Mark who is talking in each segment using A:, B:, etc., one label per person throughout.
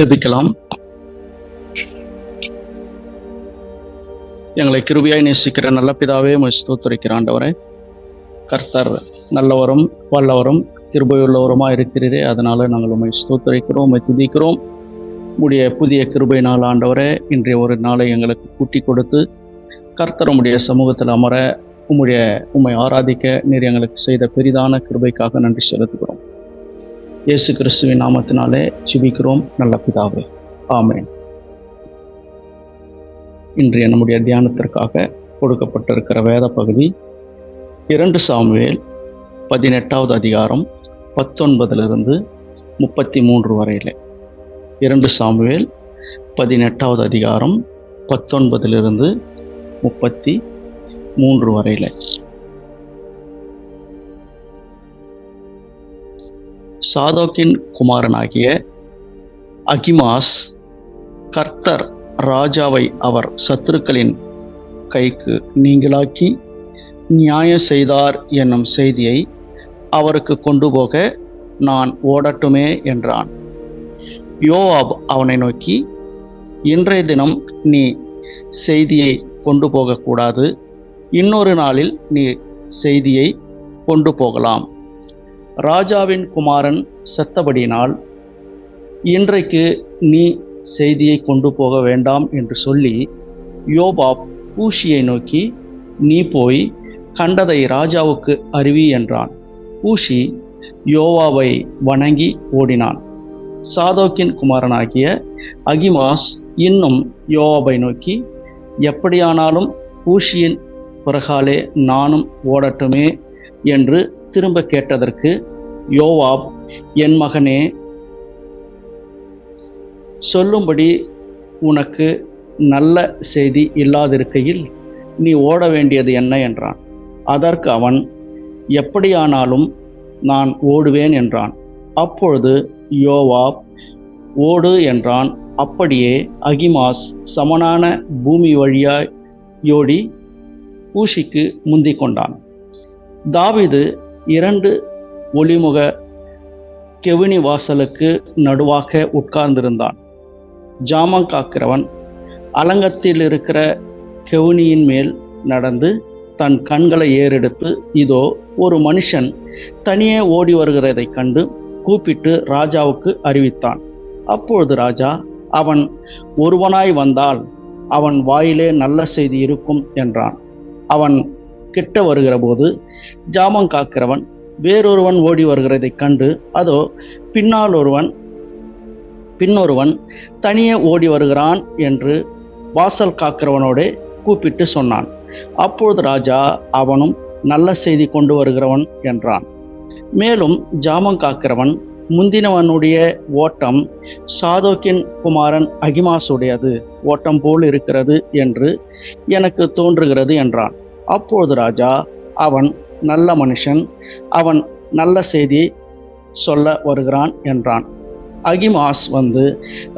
A: ஜெபிக்கலாம் எங்களை கிருபியாய் நேசிக்கிற நல்ல பிதாவே ஸ்தோத்திரிக்கிற ஆண்டவரே கர்த்தர் நல்லவரும் வல்லவரும் கிருபையுள்ளவருமா இருக்கிறீரே அதனால நாங்கள் உண்மை ஸ்தோத்தரிக்கிறோம் உண்மை துதிக்கிறோம் உடைய புதிய கிருபை நாள் ஆண்டவரே இன்றைய ஒரு நாளை எங்களுக்கு கூட்டி கொடுத்து கர்த்தர் உடைய சமூகத்தில் அமர உம்முடைய உண்மை ஆராதிக்க நீர் எங்களுக்கு செய்த பெரிதான கிருபைக்காக நன்றி செலுத்துகிறோம் இயேசு கிறிஸ்துவின் நாமத்தினாலே சிபிக்கிறோம் நல்ல பிதாவே ஆமேன் இன்றைய நம்முடைய தியானத்திற்காக கொடுக்கப்பட்டிருக்கிற வேத பகுதி இரண்டு சாமுவேல் பதினெட்டாவது அதிகாரம் பத்தொன்பதிலிருந்து முப்பத்தி மூன்று வரையில் இரண்டு சாமுவேல் பதினெட்டாவது அதிகாரம் பத்தொன்பதிலிருந்து முப்பத்தி மூன்று வரையில் சாதோக்கின் குமாரனாகிய அகிமாஸ் கர்த்தர் ராஜாவை அவர் சத்துருக்களின் கைக்கு நீங்களாக்கி நியாய செய்தார் என்னும் செய்தியை அவருக்கு கொண்டு போக நான் ஓடட்டுமே என்றான் யோவாப் அவனை நோக்கி இன்றைய தினம் நீ செய்தியை கொண்டு போகக்கூடாது இன்னொரு நாளில் நீ செய்தியை கொண்டு போகலாம் ராஜாவின் குமாரன் செத்தபடியினால் இன்றைக்கு நீ செய்தியை கொண்டு போக வேண்டாம் என்று சொல்லி யோபாப் பூஷியை நோக்கி நீ போய் கண்டதை ராஜாவுக்கு அறிவி என்றான் பூஷி யோவாவை வணங்கி ஓடினான் சாதோக்கின் குமாரனாகிய அகிமாஸ் இன்னும் யோவாவை நோக்கி எப்படியானாலும் பூஷியின் பிறகாலே நானும் ஓடட்டுமே என்று திரும்ப கேட்டதற்கு யோவாப் என் மகனே சொல்லும்படி உனக்கு நல்ல செய்தி இல்லாதிருக்கையில் நீ ஓட வேண்டியது என்ன என்றான் அதற்கு அவன் எப்படியானாலும் நான் ஓடுவேன் என்றான் அப்பொழுது யோவாப் ஓடு என்றான் அப்படியே அகிமாஸ் சமனான பூமி வழியாய் யோடி ஊஷிக்கு முந்திக் கொண்டான் தாவிது இரண்டு ஒளிமுக கெவினி வாசலுக்கு நடுவாக உட்கார்ந்திருந்தான் ஜாமம் காக்கிறவன் அலங்கத்தில் இருக்கிற கெவுனியின் மேல் நடந்து தன் கண்களை ஏறெடுத்து இதோ ஒரு மனுஷன் தனியே ஓடி வருகிறதை கண்டு கூப்பிட்டு ராஜாவுக்கு அறிவித்தான் அப்பொழுது ராஜா அவன் ஒருவனாய் வந்தால் அவன் வாயிலே நல்ல செய்தி இருக்கும் என்றான் அவன் கிட்ட வருகிறபோது ஜாமம் காக்கிறவன் வேறொருவன் ஓடி வருகிறதைக் கண்டு அதோ பின்னால் ஒருவன் பின்னொருவன் தனியே ஓடி வருகிறான் என்று வாசல் காக்கிறவனோடு கூப்பிட்டு சொன்னான் அப்பொழுது ராஜா அவனும் நல்ல செய்தி கொண்டு வருகிறவன் என்றான் மேலும் ஜாமம் காக்கிறவன் முந்தினவனுடைய ஓட்டம் சாதோக்கின் குமாரன் அகிமாசுடையது ஓட்டம் போல் இருக்கிறது என்று எனக்கு தோன்றுகிறது என்றான் அப்பொழுது ராஜா அவன் நல்ல மனுஷன் அவன் நல்ல செய்தி சொல்ல வருகிறான் என்றான் அகிமாஸ் வந்து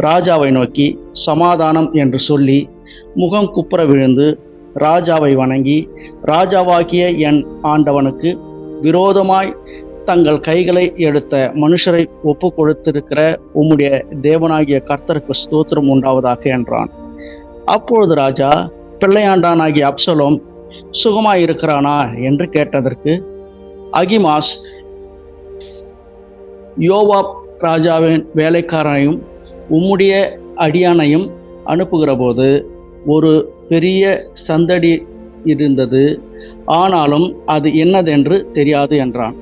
A: ராஜாவை நோக்கி சமாதானம் என்று சொல்லி முகம் குப்புற விழுந்து ராஜாவை வணங்கி ராஜாவாகிய என் ஆண்டவனுக்கு விரோதமாய் தங்கள் கைகளை எடுத்த மனுஷரை ஒப்பு கொடுத்திருக்கிற உம்முடைய தேவனாகிய கர்த்தருக்கு ஸ்தோத்திரம் உண்டாவதாக என்றான் அப்பொழுது ராஜா பிள்ளையாண்டானாகிய அப்சலோம் சுகமாயிருக்கிறானா என்று கேட்டதற்கு அகிமாஸ் யோவாப் ராஜாவின் வேலைக்காரனையும் உம்முடைய அடியானையும் அனுப்புகிற போது ஒரு பெரிய சந்தடி இருந்தது ஆனாலும் அது என்னதென்று தெரியாது என்றான்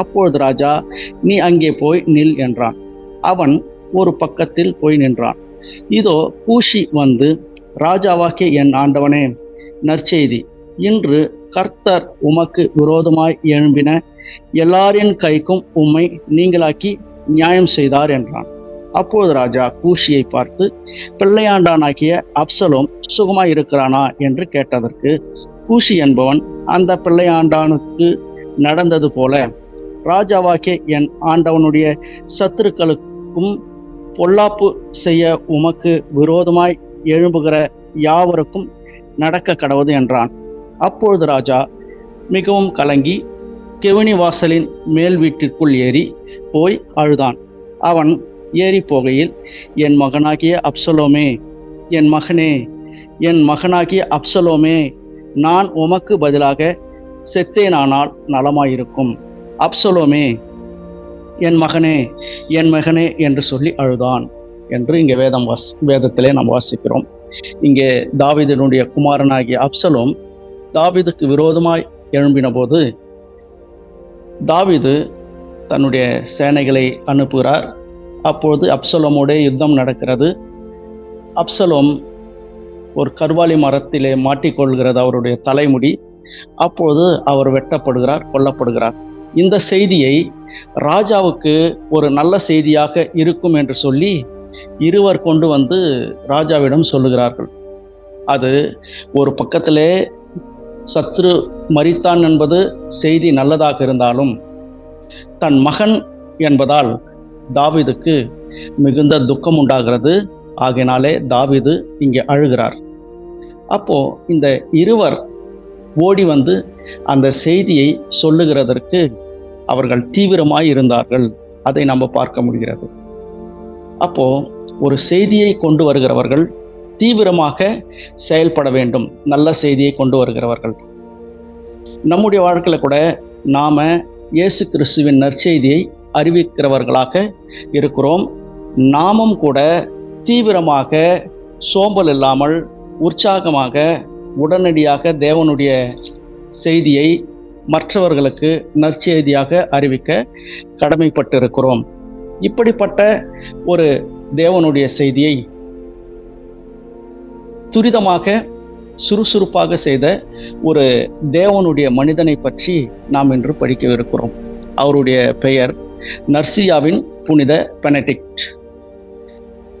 A: அப்பொழுது ராஜா நீ அங்கே போய் நில் என்றான் அவன் ஒரு பக்கத்தில் போய் நின்றான் இதோ பூஷி வந்து ராஜாவாக்கிய என் ஆண்டவனே நற்செய்தி இன்று கர்த்தர் உமக்கு விரோதமாய் எழும்பின எல்லாரின் கைக்கும் உம்மை நீங்களாக்கி நியாயம் செய்தார் என்றான் அப்போது ராஜா கூஷியை பார்த்து பிள்ளையாண்டானாகிய அப்சலோம் சுகமாய் இருக்கிறானா என்று கேட்டதற்கு கூஷி என்பவன் அந்த பிள்ளையாண்டானுக்கு நடந்தது போல ராஜாவாகிய என் ஆண்டவனுடைய சத்துருக்களுக்கும் பொல்லாப்பு செய்ய உமக்கு விரோதமாய் எழும்புகிற யாவருக்கும் நடக்க கடவுது என்றான் அப்பொழுது ராஜா மிகவும் கலங்கி கெவினி வாசலின் மேல் வீட்டிற்குள் ஏறி போய் அழுதான் அவன் ஏறி போகையில் என் மகனாகிய அப்சலோமே என் மகனே என் மகனாகிய அப்சலோமே நான் உமக்கு பதிலாக செத்தேனானால் நலமாயிருக்கும் அப்சலோமே என் மகனே என் மகனே என்று சொல்லி அழுதான் என்று இங்கே வேதம் வாஸ் வேதத்திலே நாம் வாசிக்கிறோம் இங்கே தாவிதனுடைய குமாரனாகிய அப்சலோம் தாவிதுக்கு விரோதமாய் எழும்பின போது தாவிது தன்னுடைய சேனைகளை அனுப்புகிறார் அப்பொழுது அப்சலோமோடே யுத்தம் நடக்கிறது அப்சலோம் ஒரு கருவாலி மரத்திலே மாட்டிக்கொள்கிறது அவருடைய தலைமுடி அப்பொழுது அவர் வெட்டப்படுகிறார் கொல்லப்படுகிறார் இந்த செய்தியை ராஜாவுக்கு ஒரு நல்ல செய்தியாக இருக்கும் என்று சொல்லி இருவர் கொண்டு வந்து ராஜாவிடம் சொல்லுகிறார்கள் அது ஒரு பக்கத்திலே சத்ரு மறித்தான் என்பது செய்தி நல்லதாக இருந்தாலும் தன் மகன் என்பதால் தாவிதுக்கு மிகுந்த துக்கம் உண்டாகிறது ஆகினாலே தாவிது இங்கே அழுகிறார் அப்போ இந்த இருவர் ஓடி வந்து அந்த செய்தியை சொல்லுகிறதற்கு அவர்கள் தீவிரமாய் இருந்தார்கள் அதை நம்ம பார்க்க முடிகிறது அப்போ ஒரு செய்தியை கொண்டு வருகிறவர்கள் தீவிரமாக செயல்பட வேண்டும் நல்ல செய்தியை கொண்டு வருகிறவர்கள் நம்முடைய வாழ்க்கையில் கூட நாம் இயேசு கிறிஸ்துவின் நற்செய்தியை அறிவிக்கிறவர்களாக இருக்கிறோம் நாமும் கூட தீவிரமாக சோம்பல் இல்லாமல் உற்சாகமாக உடனடியாக தேவனுடைய செய்தியை மற்றவர்களுக்கு நற்செய்தியாக அறிவிக்க கடமைப்பட்டிருக்கிறோம் இப்படிப்பட்ட ஒரு தேவனுடைய செய்தியை துரிதமாக சுறுசுறுப்பாக செய்த ஒரு தேவனுடைய மனிதனை பற்றி நாம் இன்று படிக்கவிருக்கிறோம் அவருடைய பெயர் நர்சியாவின் புனித பெனடிக்ட்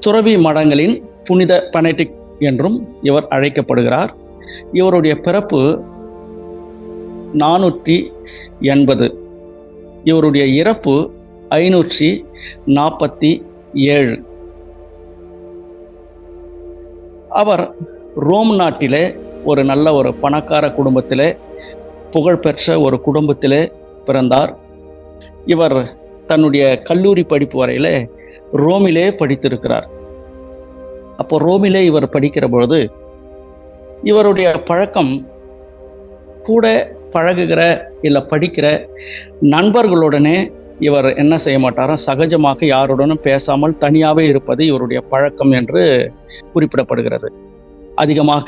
A: துறவி மடங்களின் புனித பெனடிக் என்றும் இவர் அழைக்கப்படுகிறார் இவருடைய பிறப்பு நானூற்றி எண்பது இவருடைய இறப்பு ஐநூற்றி நாற்பத்தி ஏழு அவர் ரோம் நாட்டிலே ஒரு நல்ல ஒரு பணக்கார குடும்பத்தில் புகழ்பெற்ற ஒரு குடும்பத்தில் பிறந்தார் இவர் தன்னுடைய கல்லூரி படிப்பு வரையில் ரோமிலே படித்திருக்கிறார் அப்போ ரோமிலே இவர் படிக்கிற பொழுது இவருடைய பழக்கம் கூட பழகுகிற இல்லை படிக்கிற நண்பர்களுடனே இவர் என்ன செய்ய மாட்டாரோ சகஜமாக யாருடனும் பேசாமல் தனியாகவே இருப்பது இவருடைய பழக்கம் என்று குறிப்பிடப்படுகிறது அதிகமாக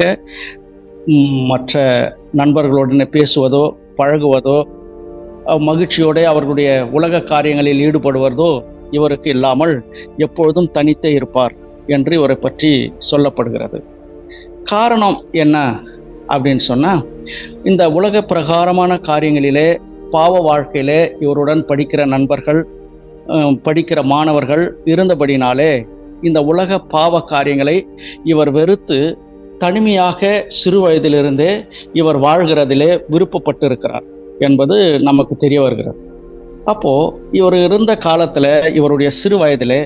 A: மற்ற நண்பர்களுடன் பேசுவதோ பழகுவதோ மகிழ்ச்சியோட அவர்களுடைய உலக காரியங்களில் ஈடுபடுவதோ இவருக்கு இல்லாமல் எப்பொழுதும் தனித்தே இருப்பார் என்று இவரை பற்றி சொல்லப்படுகிறது காரணம் என்ன அப்படின்னு சொன்னால் இந்த உலக பிரகாரமான காரியங்களிலே பாவ வாழ்க்கையிலே இவருடன் படிக்கிற நண்பர்கள் படிக்கிற மாணவர்கள் இருந்தபடினாலே இந்த உலக பாவ காரியங்களை இவர் வெறுத்து தனிமையாக சிறு வயதிலிருந்தே இவர் வாழ்கிறதிலே விருப்பப்பட்டிருக்கிறார் என்பது நமக்கு தெரிய வருகிறது அப்போது இவர் இருந்த காலத்தில் இவருடைய சிறு வயதில்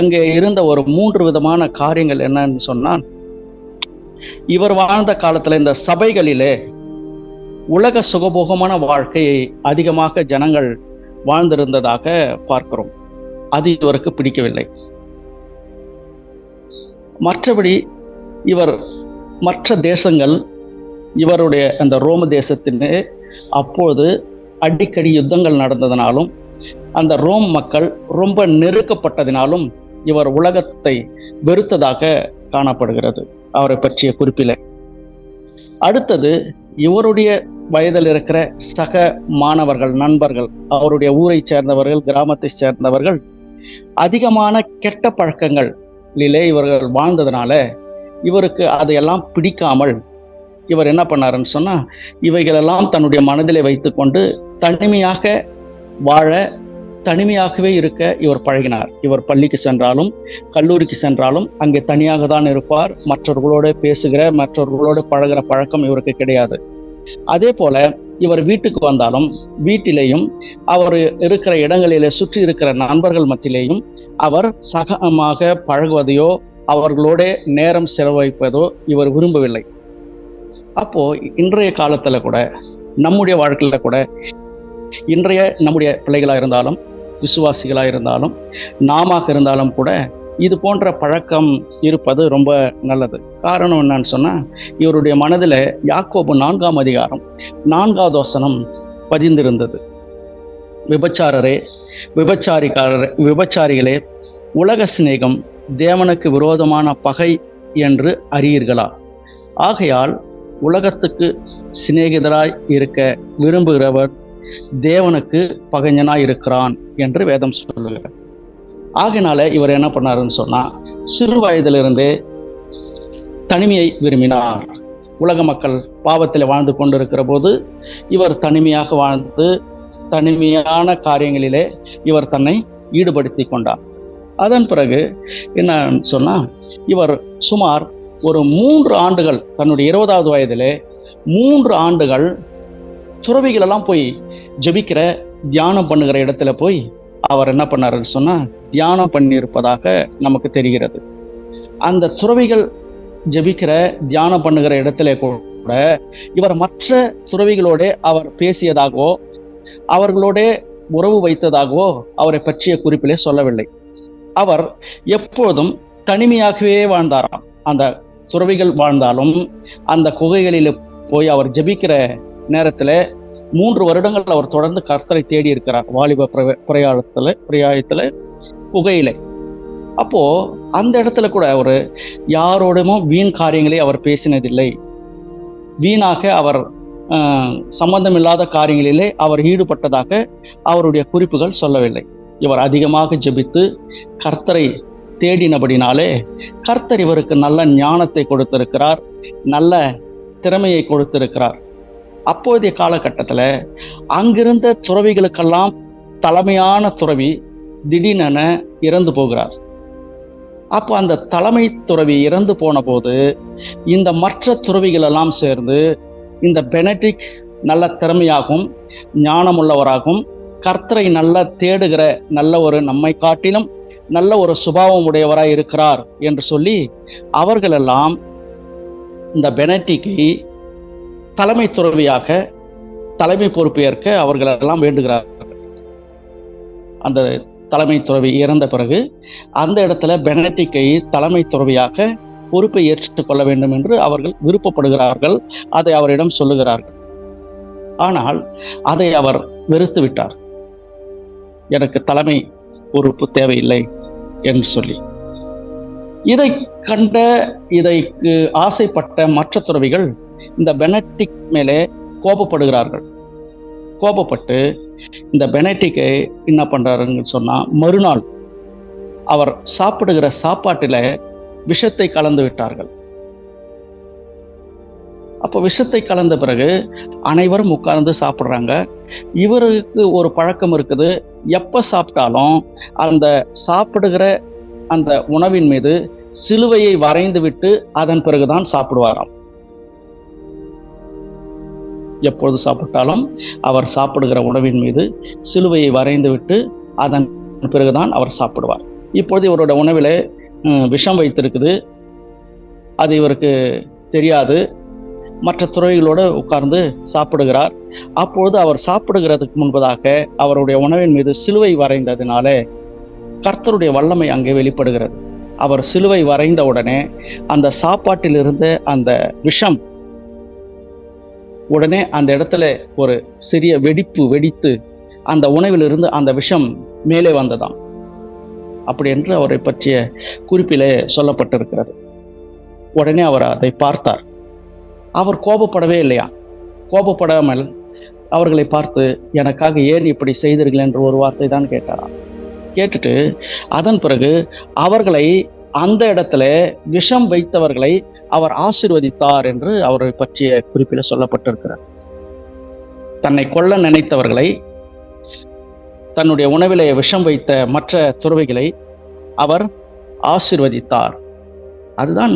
A: அங்கே இருந்த ஒரு மூன்று விதமான காரியங்கள் என்னன்னு சொன்னால் இவர் வாழ்ந்த காலத்தில் இந்த சபைகளிலே உலக சுகபோகமான வாழ்க்கையை அதிகமாக ஜனங்கள் வாழ்ந்திருந்ததாக பார்க்கிறோம் அது இவருக்கு பிடிக்கவில்லை மற்றபடி இவர் மற்ற தேசங்கள் இவருடைய அந்த ரோம தேசத்தினே அப்போது அடிக்கடி யுத்தங்கள் நடந்ததினாலும் அந்த ரோம் மக்கள் ரொம்ப நெருக்கப்பட்டதினாலும் இவர் உலகத்தை வெறுத்ததாக காணப்படுகிறது அவரை பற்றிய குறிப்பில் அடுத்தது இவருடைய வயதில் இருக்கிற சக மாணவர்கள் நண்பர்கள் அவருடைய ஊரை சேர்ந்தவர்கள் கிராமத்தை சேர்ந்தவர்கள் அதிகமான கெட்ட பழக்கங்களிலே இவர்கள் வாழ்ந்ததுனால இவருக்கு அதையெல்லாம் பிடிக்காமல் இவர் என்ன பண்ணாருன்னு சொன்னால் இவைகளெல்லாம் தன்னுடைய மனதில் வைத்துக்கொண்டு தனிமையாக வாழ தனிமையாகவே இருக்க இவர் பழகினார் இவர் பள்ளிக்கு சென்றாலும் கல்லூரிக்கு சென்றாலும் அங்கே தனியாக தான் இருப்பார் மற்றவர்களோடு பேசுகிற மற்றவர்களோடு பழகிற பழக்கம் இவருக்கு கிடையாது அதே போல இவர் வீட்டுக்கு வந்தாலும் வீட்டிலேயும் அவர் இருக்கிற இடங்களிலே சுற்றி இருக்கிற நண்பர்கள் மத்தியிலேயும் அவர் சகமாக பழகுவதையோ அவர்களோட நேரம் செலவழிப்பதோ இவர் விரும்பவில்லை அப்போ இன்றைய காலத்துல கூட நம்முடைய வாழ்க்கையில கூட இன்றைய நம்முடைய பிள்ளைகளாக இருந்தாலும் விசுவாசிகளாக இருந்தாலும் நாம இருந்தாலும் கூட இது போன்ற பழக்கம் இருப்பது ரொம்ப நல்லது காரணம் என்னன்னு சொன்னால் இவருடைய மனதில் யாக்கோபு நான்காம் அதிகாரம் நான்காவது வசனம் பதிந்திருந்தது விபச்சாரரே விபச்சாரிக்காரர் விபச்சாரிகளே உலக சிநேகம் தேவனுக்கு விரோதமான பகை என்று அறியீர்களா ஆகையால் உலகத்துக்கு சிநேகிதராய் இருக்க விரும்புகிறவர் தேவனுக்கு பகைஞனா இருக்கிறான் என்று வேதம் சொல்லுகிறார் ஆகினால இவர் என்ன பண்ணாருன்னு சொன்னா சிறு வயதிலிருந்து தனிமையை விரும்பினார் உலக மக்கள் பாவத்தில் வாழ்ந்து கொண்டிருக்கிற போது இவர் தனிமையாக வாழ்ந்து தனிமையான காரியங்களிலே இவர் தன்னை ஈடுபடுத்தி கொண்டார் அதன் பிறகு என்ன சொன்னால் இவர் சுமார் ஒரு மூன்று ஆண்டுகள் தன்னுடைய இருபதாவது வயதிலே மூன்று ஆண்டுகள் துறவிகள் எல்லாம் போய் ஜபிக்கிற தியானம் பண்ணுகிற இடத்துல போய் அவர் என்ன பண்ணாருன்னு சொன்னா தியானம் பண்ணியிருப்பதாக நமக்கு தெரிகிறது அந்த துறவிகள் ஜபிக்கிற தியானம் பண்ணுகிற இடத்துல கூட இவர் மற்ற துறவிகளோட அவர் பேசியதாகவோ அவர்களோட உறவு வைத்ததாகவோ அவரை பற்றிய குறிப்பிலே சொல்லவில்லை அவர் எப்போதும் தனிமையாகவே வாழ்ந்தாராம் அந்த துறவிகள் வாழ்ந்தாலும் அந்த குகைகளில் போய் அவர் ஜபிக்கிற நேரத்தில் மூன்று வருடங்கள் அவர் தொடர்ந்து கர்த்தரை தேடி இருக்கிறார் வாலிப பிரயாணத்தில் பிரயாயத்தில் புகையிலை அப்போ அந்த இடத்துல கூட அவர் யாரோடமோ வீண் காரியங்களை அவர் பேசினதில்லை வீணாக அவர் சம்பந்தம் இல்லாத காரியங்களிலே அவர் ஈடுபட்டதாக அவருடைய குறிப்புகள் சொல்லவில்லை இவர் அதிகமாக ஜபித்து கர்த்தரை தேடினபடினாலே கர்த்தர் இவருக்கு நல்ல ஞானத்தை கொடுத்திருக்கிறார் நல்ல திறமையை கொடுத்திருக்கிறார் அப்போதைய காலகட்டத்தில் அங்கிருந்த துறவிகளுக்கெல்லாம் தலைமையான துறவி திடீரென இறந்து போகிறார் அப்போ அந்த தலைமை துறவி இறந்து போன போது இந்த மற்ற துறவிகள் எல்லாம் சேர்ந்து இந்த பெனடிக் நல்ல திறமையாகவும் ஞானமுள்ளவராகவும் கர்த்தரை நல்லா தேடுகிற நல்ல ஒரு நம்மை காட்டிலும் நல்ல ஒரு சுபாவம் உடையவராக இருக்கிறார் என்று சொல்லி அவர்களெல்லாம் இந்த பெனட்டிக்கு தலைமை துறவியாக தலைமை பொறுப்பேற்க அவர்களெல்லாம் வேண்டுகிறார்கள் அந்த தலைமை துறவி இறந்த பிறகு அந்த இடத்துல பெனடிக்கை தலைமை துறவியாக பொறுப்பை ஏற்றுக்கொள்ள வேண்டும் என்று அவர்கள் விருப்பப்படுகிறார்கள் அதை அவரிடம் சொல்லுகிறார்கள் ஆனால் அதை அவர் வெறுத்து விட்டார் எனக்கு தலைமை பொறுப்பு தேவையில்லை என்று சொல்லி இதை கண்ட இதை ஆசைப்பட்ட மற்ற துறவிகள் இந்த பெனட்டிக் மேலே கோபப்படுகிறார்கள் கோபப்பட்டு இந்த பெனட்டிக்கை என்ன பண்ணுறாருன்னு சொன்னால் மறுநாள் அவர் சாப்பிடுகிற சாப்பாட்டில் விஷத்தை கலந்து விட்டார்கள் அப்போ விஷத்தை கலந்த பிறகு அனைவரும் உட்கார்ந்து சாப்பிட்றாங்க இவருக்கு ஒரு பழக்கம் இருக்குது எப்போ சாப்பிட்டாலும் அந்த சாப்பிடுகிற அந்த உணவின் மீது சிலுவையை வரைந்து விட்டு அதன் பிறகுதான் சாப்பிடுவாராம் எப்பொழுது சாப்பிட்டாலும் அவர் சாப்பிடுகிற உணவின் மீது சிலுவையை வரைந்துவிட்டு அதன் பிறகுதான் அவர் சாப்பிடுவார் இப்பொழுது இவரோட உணவில் விஷம் வைத்திருக்குது அது இவருக்கு தெரியாது மற்ற துறைகளோடு உட்கார்ந்து சாப்பிடுகிறார் அப்பொழுது அவர் சாப்பிடுகிறதுக்கு முன்பதாக அவருடைய உணவின் மீது சிலுவை வரைந்ததினால கர்த்தருடைய வல்லமை அங்கே வெளிப்படுகிறது அவர் சிலுவை வரைந்த உடனே அந்த சாப்பாட்டில் இருந்த அந்த விஷம் உடனே அந்த இடத்துல ஒரு சிறிய வெடிப்பு வெடித்து அந்த உணவிலிருந்து அந்த விஷம் மேலே வந்ததாம் அப்படி என்று அவரை பற்றிய குறிப்பிலே சொல்லப்பட்டிருக்கிறது உடனே அவர் அதை பார்த்தார் அவர் கோபப்படவே இல்லையா கோபப்படாமல் அவர்களை பார்த்து எனக்காக ஏன் இப்படி செய்தீர்கள் என்று ஒரு வார்த்தை தான் கேட்டாராம் கேட்டுட்டு அதன் பிறகு அவர்களை அந்த இடத்துல விஷம் வைத்தவர்களை அவர் ஆசிர்வதித்தார் என்று அவரை பற்றிய குறிப்பில் சொல்லப்பட்டிருக்கிறார் தன்னை கொல்ல நினைத்தவர்களை தன்னுடைய உணவிலே விஷம் வைத்த மற்ற துறவிகளை அவர் ஆசிர்வதித்தார் அதுதான்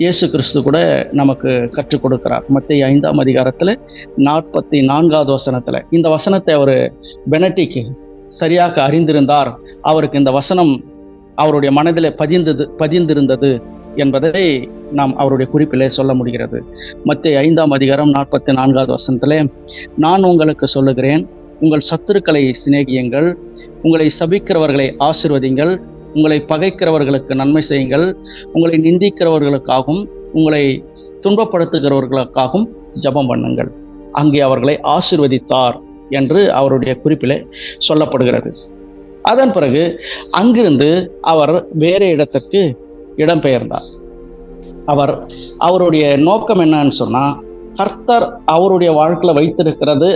A: இயேசு கிறிஸ்து கூட நமக்கு கற்றுக் கொடுக்கிறார் மத்திய ஐந்தாம் அதிகாரத்தில் நாற்பத்தி நான்காவது வசனத்தில் இந்த வசனத்தை அவர் பெனட்டிக்கு சரியாக அறிந்திருந்தார் அவருக்கு இந்த வசனம் அவருடைய மனதில் பதிந்தது பதிந்திருந்தது என்பதை நாம் அவருடைய குறிப்பிலே சொல்ல முடிகிறது மத்திய ஐந்தாம் அதிகாரம் நாற்பத்தி நான்காவது வசனத்தில் நான் உங்களுக்கு சொல்லுகிறேன் உங்கள் சத்துருக்களை சிநேகியுங்கள் உங்களை சபிக்கிறவர்களை ஆசிர்வதிங்கள் உங்களை பகைக்கிறவர்களுக்கு நன்மை செய்யுங்கள் உங்களை நிந்திக்கிறவர்களுக்காகவும் உங்களை துன்பப்படுத்துகிறவர்களுக்காகவும் ஜபம் பண்ணுங்கள் அங்கே அவர்களை ஆசிர்வதித்தார் என்று அவருடைய குறிப்பிலே சொல்லப்படுகிறது அதன் பிறகு அங்கிருந்து அவர் வேறு இடத்திற்கு இடம்பெயர்ந்தார் அவர் அவருடைய நோக்கம் என்னன்னு சொன்னால் கர்த்தர் அவருடைய வாழ்க்கையில் வைத்திருக்கிறது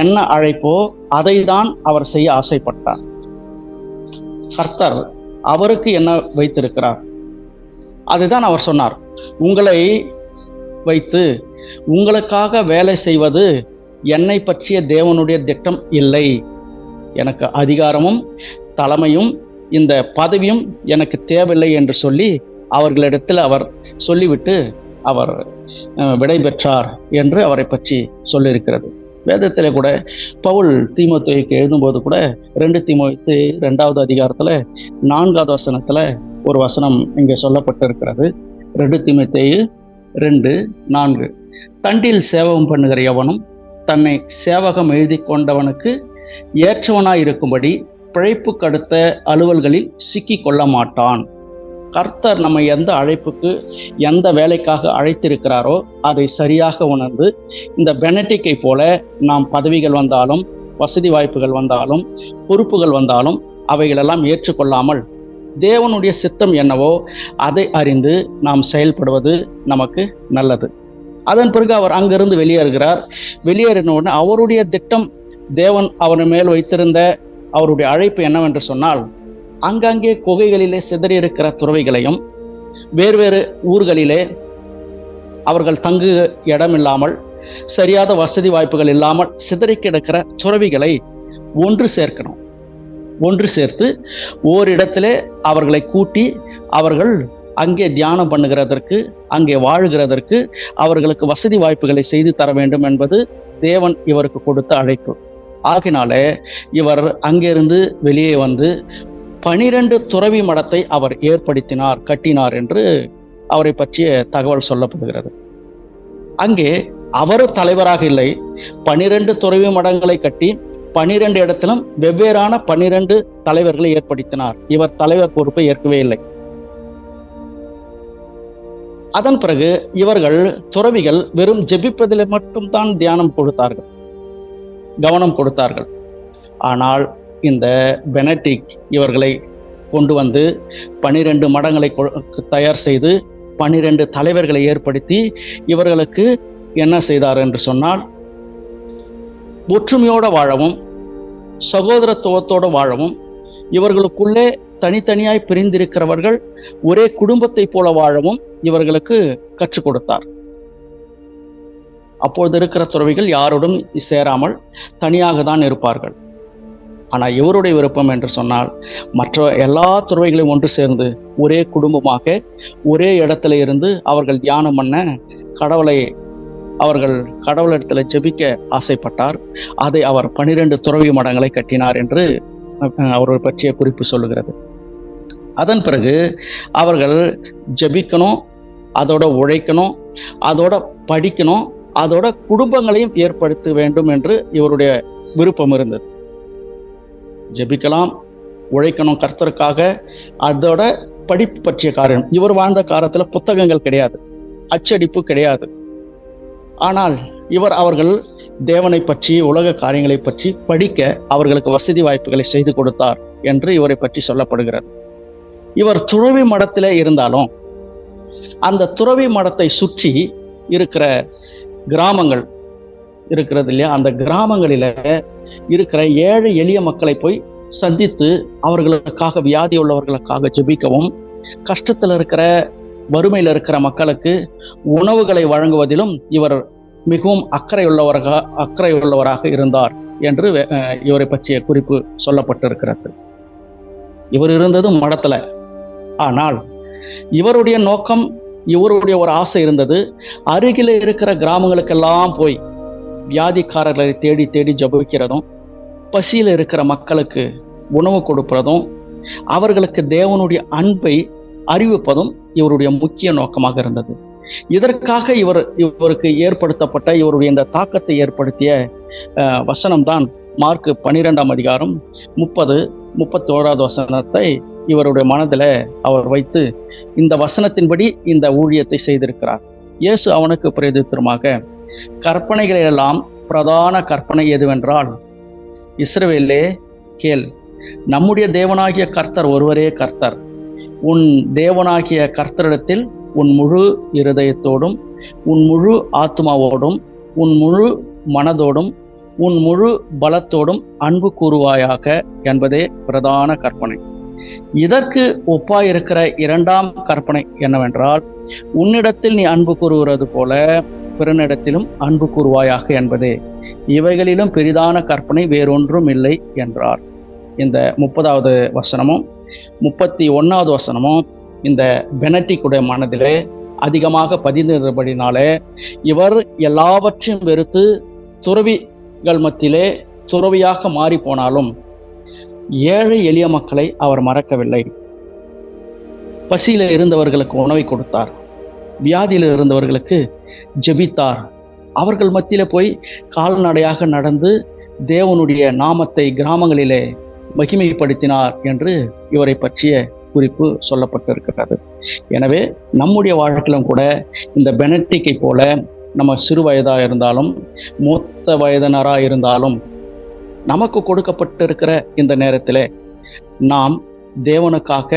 A: என்ன அழைப்போ அதை தான் அவர் செய்ய ஆசைப்பட்டார் கர்த்தர் அவருக்கு என்ன வைத்திருக்கிறார் அதுதான் அவர் சொன்னார் உங்களை வைத்து உங்களுக்காக வேலை செய்வது என்னை பற்றிய தேவனுடைய திட்டம் இல்லை எனக்கு அதிகாரமும் தலைமையும் இந்த பதவியும் எனக்கு தேவையில்லை என்று சொல்லி அவர்களிடத்தில் அவர் சொல்லிவிட்டு அவர் விடை பெற்றார் என்று அவரை பற்றி சொல்லியிருக்கிறது வேதத்தில் கூட பவுல் தீமத்துவைக்கு எழுதும்போது கூட ரெண்டு தீமத்து ரெண்டாவது அதிகாரத்தில் நான்காவது வசனத்தில் ஒரு வசனம் இங்கே சொல்லப்பட்டிருக்கிறது ரெண்டு தீமத்தேயு ரெண்டு நான்கு தண்டில் சேவகம் பண்ணுகிற எவனும் தன்னை சேவகம் எழுதி கொண்டவனுக்கு ஏற்றவனாக இருக்கும்படி பிழைப்பு கடுத்த அலுவல்களில் சிக்கி கொள்ள மாட்டான் கர்த்தர் நம்ம எந்த அழைப்புக்கு எந்த வேலைக்காக அழைத்திருக்கிறாரோ அதை சரியாக உணர்ந்து இந்த பெனட்டிக்கை போல நாம் பதவிகள் வந்தாலும் வசதி வாய்ப்புகள் வந்தாலும் பொறுப்புகள் வந்தாலும் அவைகளெல்லாம் ஏற்றுக்கொள்ளாமல் தேவனுடைய சித்தம் என்னவோ அதை அறிந்து நாம் செயல்படுவது நமக்கு நல்லது அதன் பிறகு அவர் அங்கிருந்து வெளியேறுகிறார் வெளியேறின உடனே அவருடைய திட்டம் தேவன் அவர் மேல் வைத்திருந்த அவருடைய அழைப்பு என்னவென்று சொன்னால் அங்கங்கே குகைகளிலே சிதறியிருக்கிற துறவிகளையும் வேறு வேறு ஊர்களிலே அவர்கள் தங்கு இடமில்லாமல் சரியாத வசதி வாய்ப்புகள் இல்லாமல் சிதறி கிடக்கிற துறவிகளை ஒன்று சேர்க்கணும் ஒன்று சேர்த்து ஓரிடத்திலே அவர்களை கூட்டி அவர்கள் அங்கே தியானம் பண்ணுகிறதற்கு அங்கே வாழுகிறதற்கு அவர்களுக்கு வசதி வாய்ப்புகளை செய்து தர வேண்டும் என்பது தேவன் இவருக்கு கொடுத்த அழைப்பு ஆகினால இவர் அங்கிருந்து வெளியே வந்து பனிரெண்டு துறவி மடத்தை அவர் ஏற்படுத்தினார் கட்டினார் என்று அவரை பற்றிய தகவல் சொல்லப்படுகிறது அங்கே அவர் தலைவராக இல்லை பனிரெண்டு துறவி மடங்களை கட்டி பனிரெண்டு இடத்திலும் வெவ்வேறான பனிரெண்டு தலைவர்களை ஏற்படுத்தினார் இவர் தலைவர் பொறுப்பை ஏற்கவே இல்லை அதன் பிறகு இவர்கள் துறவிகள் வெறும் ஜெபிப்பதில் மட்டும்தான் தியானம் கொடுத்தார்கள் கவனம் கொடுத்தார்கள் ஆனால் இந்த பெனடிக் இவர்களை கொண்டு வந்து பனிரெண்டு மடங்களை தயார் செய்து பனிரெண்டு தலைவர்களை ஏற்படுத்தி இவர்களுக்கு என்ன செய்தார் என்று சொன்னால் ஒற்றுமையோடு வாழவும் சகோதரத்துவத்தோடு வாழவும் இவர்களுக்குள்ளே தனித்தனியாய் பிரிந்திருக்கிறவர்கள் ஒரே குடும்பத்தைப் போல வாழவும் இவர்களுக்கு கற்றுக் கொடுத்தார் அப்பொழுது இருக்கிற துறவிகள் யாரோடும் சேராமல் தனியாக தான் இருப்பார்கள் ஆனால் இவருடைய விருப்பம் என்று சொன்னால் மற்ற எல்லா துறவிகளையும் ஒன்று சேர்ந்து ஒரே குடும்பமாக ஒரே இடத்துல இருந்து அவர்கள் தியானம் பண்ண கடவுளை அவர்கள் கடவுளிடத்தில் ஜெபிக்க ஆசைப்பட்டார் அதை அவர் பனிரெண்டு துறவி மடங்களை கட்டினார் என்று அவர்கள் பற்றிய குறிப்பு சொல்லுகிறது அதன் பிறகு அவர்கள் ஜெபிக்கணும் அதோட உழைக்கணும் அதோட படிக்கணும் அதோட குடும்பங்களையும் ஏற்படுத்த வேண்டும் என்று இவருடைய விருப்பம் இருந்தது ஜபிக்கலாம் உழைக்கணும் கர்த்தருக்காக அதோட படிப்பு பற்றிய காரியம் இவர் வாழ்ந்த காலத்தில் புத்தகங்கள் கிடையாது அச்சடிப்பு கிடையாது ஆனால் இவர் அவர்கள் தேவனை பற்றி உலக காரியங்களை பற்றி படிக்க அவர்களுக்கு வசதி வாய்ப்புகளை செய்து கொடுத்தார் என்று இவரை பற்றி சொல்லப்படுகிறார் இவர் துறவி மடத்தில் இருந்தாலும் அந்த துறவி மடத்தை சுற்றி இருக்கிற கிராமங்கள் இருக்கிறது இல்லையா அந்த கிராமங்களில் இருக்கிற ஏழை எளிய மக்களை போய் சந்தித்து அவர்களுக்காக வியாதி உள்ளவர்களுக்காக ஜெபிக்கவும் கஷ்டத்தில் இருக்கிற வறுமையில் இருக்கிற மக்களுக்கு உணவுகளை வழங்குவதிலும் இவர் மிகவும் அக்கறையுள்ளவராக அக்கறையுள்ளவராக இருந்தார் என்று இவரை பற்றிய குறிப்பு சொல்லப்பட்டிருக்கிறது இவர் இருந்தது மடத்தில் ஆனால் இவருடைய நோக்கம் இவருடைய ஒரு ஆசை இருந்தது அருகில் இருக்கிற கிராமங்களுக்கெல்லாம் போய் வியாதிக்காரர்களை தேடி தேடி ஜபிக்கிறதும் பசியில் இருக்கிற மக்களுக்கு உணவு கொடுப்பதும் அவர்களுக்கு தேவனுடைய அன்பை அறிவிப்பதும் இவருடைய முக்கிய நோக்கமாக இருந்தது இதற்காக இவர் இவருக்கு ஏற்படுத்தப்பட்ட இவருடைய இந்த தாக்கத்தை ஏற்படுத்திய வசனம்தான் மார்க் பன்னிரெண்டாம் அதிகாரம் முப்பது முப்பத்தோராவது வசனத்தை இவருடைய மனதில் அவர் வைத்து இந்த வசனத்தின்படி இந்த ஊழியத்தை செய்திருக்கிறார் இயேசு அவனுக்கு பிரதித்திரமாக கற்பனைகளெல்லாம் பிரதான கற்பனை எதுவென்றால் இஸ்ரவேலே கேள் நம்முடைய தேவனாகிய கர்த்தர் ஒருவரே கர்த்தர் உன் தேவனாகிய கர்த்தரிடத்தில் உன் முழு இருதயத்தோடும் உன் முழு ஆத்மாவோடும் உன் முழு மனதோடும் உன் முழு பலத்தோடும் அன்பு கூறுவாயாக என்பதே பிரதான கற்பனை இதற்கு ஒப்பாயிருக்கிற இரண்டாம் கற்பனை என்னவென்றால் உன்னிடத்தில் நீ அன்பு கூறுகிறது போல பிறனிடத்திலும் அன்பு கூறுவாயாக என்பதே இவைகளிலும் பெரிதான கற்பனை வேறொன்றும் இல்லை என்றார் இந்த முப்பதாவது வசனமும் முப்பத்தி ஒன்னாவது வசனமும் இந்த பெனட்டிக்குடைய மனதிலே அதிகமாக பதிந்திருந்தபடினாலே இவர் எல்லாவற்றையும் வெறுத்து துறவிகள் மத்தியிலே துறவியாக மாறி போனாலும் ஏழை எளிய மக்களை அவர் மறக்கவில்லை பசியில் இருந்தவர்களுக்கு உணவை கொடுத்தார் வியாதியில் இருந்தவர்களுக்கு ஜெபித்தார் அவர்கள் மத்தியில் போய் கால்நடையாக நடந்து தேவனுடைய நாமத்தை கிராமங்களிலே மகிமைப்படுத்தினார் என்று இவரை பற்றிய குறிப்பு சொல்லப்பட்டிருக்கிறது எனவே நம்முடைய வாழ்க்கையிலும் கூட இந்த பெனட்டிக்கை போல நம்ம சிறு வயதாக இருந்தாலும் மூத்த வயதினராக இருந்தாலும் நமக்கு கொடுக்கப்பட்டிருக்கிற இந்த நேரத்தில் நாம் தேவனுக்காக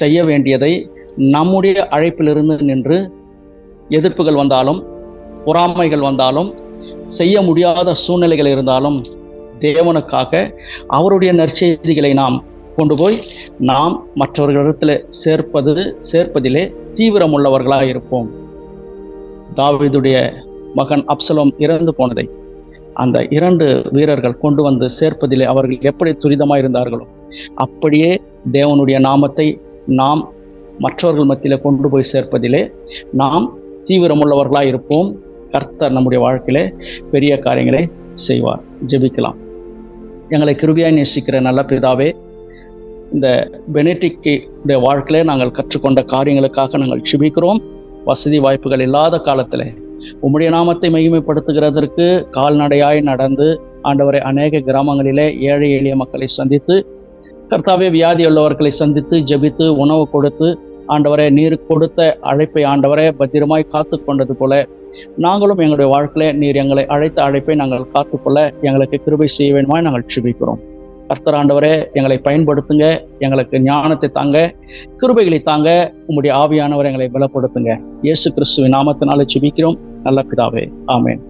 A: செய்ய வேண்டியதை நம்முடைய அழைப்பிலிருந்து நின்று எதிர்ப்புகள் வந்தாலும் பொறாமைகள் வந்தாலும் செய்ய முடியாத சூழ்நிலைகள் இருந்தாலும் தேவனுக்காக அவருடைய நற்செய்திகளை நாம் கொண்டு போய் நாம் மற்றவர்களிடத்தில் சேர்ப்பது சேர்ப்பதிலே தீவிரமுள்ளவர்களாக இருப்போம் தாவிதுடைய மகன் அப்சலம் இறந்து போனதை அந்த இரண்டு வீரர்கள் கொண்டு வந்து சேர்ப்பதிலே அவர்கள் எப்படி துரிதமாக இருந்தார்களோ அப்படியே தேவனுடைய நாமத்தை நாம் மற்றவர்கள் மத்தியில் கொண்டு போய் சேர்ப்பதிலே நாம் தீவிரமுள்ளவர்களாக இருப்போம் கர்த்தர் நம்முடைய வாழ்க்கையிலே பெரிய காரியங்களை செய்வார் ஜெபிக்கலாம் எங்களை கிருபியாய் நேசிக்கிற நல்ல பிதாவே இந்த பெனடிக்குடைய வாழ்க்கையிலே நாங்கள் கற்றுக்கொண்ட காரியங்களுக்காக நாங்கள் ஜெபிக்கிறோம் வசதி வாய்ப்புகள் இல்லாத காலத்தில் உம்முடைய நாமத்தை மகிமைப்படுத்துகிறதற்கு கால்நடையாய் நடந்து ஆண்டவரை அநேக கிராமங்களிலே ஏழை எளிய மக்களை சந்தித்து கர்த்தாவே வியாதி உள்ளவர்களை சந்தித்து ஜெபித்து உணவு கொடுத்து ஆண்டவரை நீர் கொடுத்த அழைப்பை ஆண்டவரை பத்திரமாய் காத்து கொண்டது போல நாங்களும் எங்களுடைய வாழ்க்கையில நீர் எங்களை அழைத்த அழைப்பை நாங்கள் காத்துக்கொள்ள எங்களுக்கு கிருபை செய்ய வேண்டுமாய் நாங்கள் சிபிக்கிறோம் கர்த்தர் ஆண்டவரே எங்களை பயன்படுத்துங்க எங்களுக்கு ஞானத்தை தாங்க கிருபைகளை தாங்க உங்களுடைய ஆவியானவர் எங்களை பலப்படுத்துங்க இயேசு கிறிஸ்துவின் நாமத்தினால சுபிக்கிறோம் நல்ல பிதாவே ஆமேன்